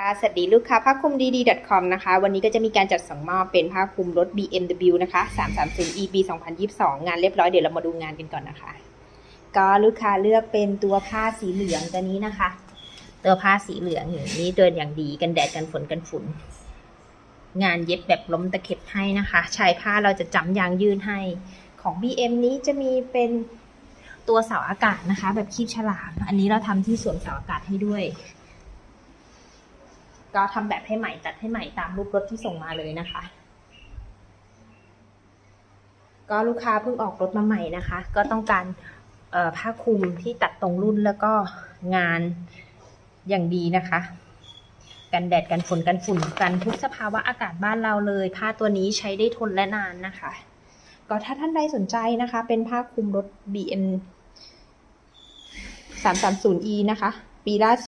ค่ะสวัสดีลูกค้าผ้าคลุมดีดี .com นะคะ วันนี้ก็จะมีการจัดส่งมอบเป็นผ้าคลุมรถ BMW นะคะ 330 EB 2022 งานเรียบร้อยเดี๋ยวเรามาดูงานกันก่อนนะคะ ก็ลูกค้าเลือกเป็นตัวผ้าสีเหลืองตัวนี้นะคะ ตัวผ้าสีเหลืองอย่างนี้เดินอย่างดีกันแดดกันฝนกันฝุ่น งานเย็บแบบล้มตะเข็บให้นะคะชายผ้าเราจะจำยางยืนให้ของ BM นี้จะมีเป็นตัวเสาอากาศนะคะ แบบคีบฉลาม อันนี้เราทำที่สวมเสาอากาศให้ด้วย ก็ทำแบบให้ใหม่ตัดให้ใหม่ตามรูปรถที่ส่งมาเลยนะคะ ก็ลูกค้าเพิ่งออกรถมาใหม่นะคะ ก็ต้องการผ้าคลุมที่ตัดตรงรุ่นแล้วก็งานอย่างดีนะคะ กันแดดกันฝนกันฝุ่นกันทุกสภาวะอากาศบ้านเราเลย ผ้าตัวนี้ใช้ได้ทนและนานนะคะ ก็ถ้าท่านใดสนใจนะคะ เป็นผ้าคลุมรถ BM 330e นะคะ ปีล่า